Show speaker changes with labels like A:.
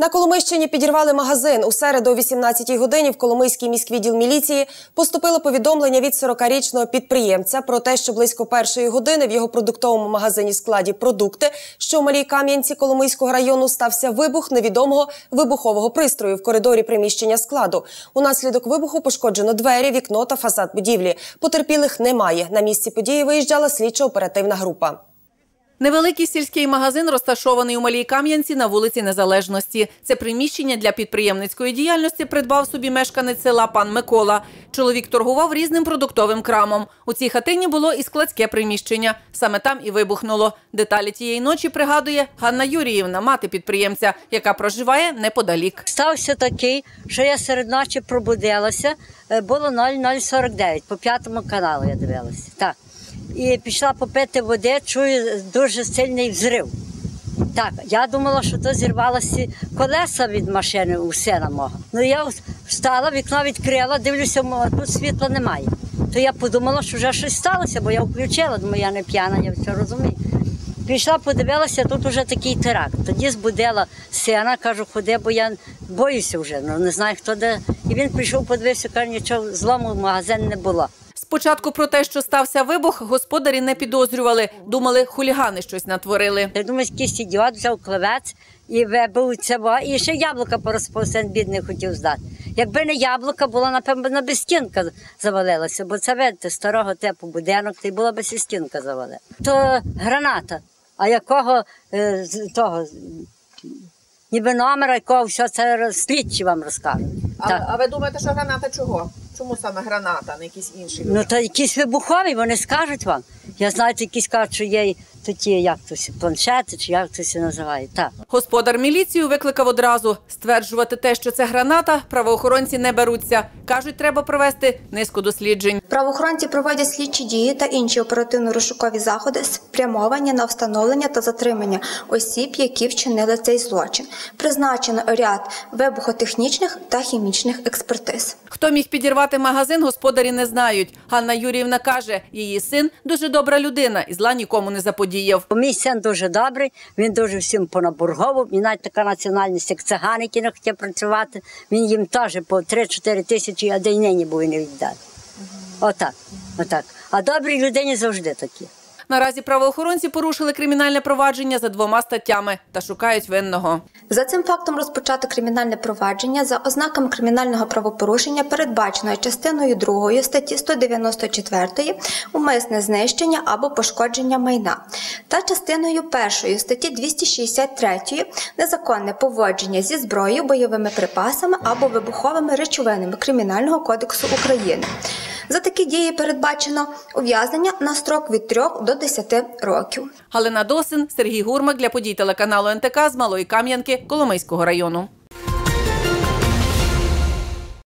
A: На Коломийщині підірвали магазин. У середу о 18-й годині в Коломийський міськвідділ міліції поступило повідомлення від 40-річного підприємця про те, що близько першої години в його продуктовому магазині складі продукти, що у Малій Кам'янці Коломийського району стався вибух невідомого вибухового пристрою в коридорі приміщення складу. Унаслідок вибуху пошкоджено двері, вікно та фасад будівлі. Потерпілих немає. На місці події виїжджала слідчо-оперативна група.
B: Невеликий сільський магазин розташований у Малій Кам'янці на вулиці Незалежності. Це приміщення для підприємницької діяльності придбав собі мешканець села пан Микола. Чоловік торгував різним продуктовим крамом. У цій хатині було і складське приміщення. Саме там і вибухнуло. Деталі тієї ночі пригадує Ганна Юріївна, мати підприємця, яка проживає неподалік.
C: Стався такий, що я серед ночі пробудилася. Е, Було 0049, по п'ятому каналу я дивилася. Так. І пішла попити води, чую дуже сильний взрив. Так, я думала, що то зірвалося колеса від машини у сина мого. Ну я встала, вікно відкрила, дивлюся, тут світла немає. То я подумала, що вже щось сталося, бо я включила, думаю, я не п'яна, я все розумію. Пішла, подивилася, тут вже такий теракт. Тоді збудила сина, кажу, ходи, бо я боюся вже, ну не знаю хто де. І він прийшов, подивився, каже, нічого злому в магазин не було.
B: Спочатку про те, що стався вибух, господарі не підозрювали. Думали, хулігани щось натворили.
C: Я думаю, якийсь ідіот взяв клевець і вибив це, во- і ще яблука порозповсен бідний хотів здати. Якби не яблука, була, напевно, на стінка завалилася, бо це видите, старого типу будинок, то й була би стінка завалила. То граната, а якого е, з того, ніби номера, якого все це слідчі вам розкажуть.
D: А, а ви думаєте, що граната чого? Чому саме граната, а не якісь інші?
C: Ну, та якісь вибухові, вони скажуть вам. Я знаю, якісь кажуть, що є то ті, як то сі, планшети, чи як то це називає. Так.
B: Господар міліцію викликав одразу. Стверджувати те, що це граната, правоохоронці не беруться. Кажуть, треба провести низку досліджень.
E: Правоохоронці проводять слідчі дії та інші оперативно-розшукові заходи, спрямовані на встановлення та затримання осіб, які вчинили цей злочин. Призначено ряд вибухотехнічних та хімічних експертиз.
B: Хто міг підірвати магазин, господарі не знають. Ганна Юріївна каже, її син дуже добра людина і зла нікому не заподіяв.
C: Бо Мій син дуже добрий, він дуже всім понаборговував. Він навіть така національність, як цигани, які не хотів працювати. Він їм теж по 3-4 тисячі, а де й нині був і не віддати. Отак, отак. А добрі людині завжди такі.
B: Наразі правоохоронці порушили кримінальне провадження за двома статтями та шукають винного.
E: За цим фактом розпочато кримінальне провадження за ознаками кримінального правопорушення, передбаченої частиною 2 статті 194 умисне знищення або пошкодження майна, та частиною 1 статті 263 незаконне поводження зі зброєю, бойовими припасами або вибуховими речовинами Кримінального кодексу України. За такі дії передбачено ув'язнення на строк від 3 до 10 років.
B: Галина Досин, Сергій Гурмак для подій телеканалу НТК з Малої Кам'янки Коломийського району.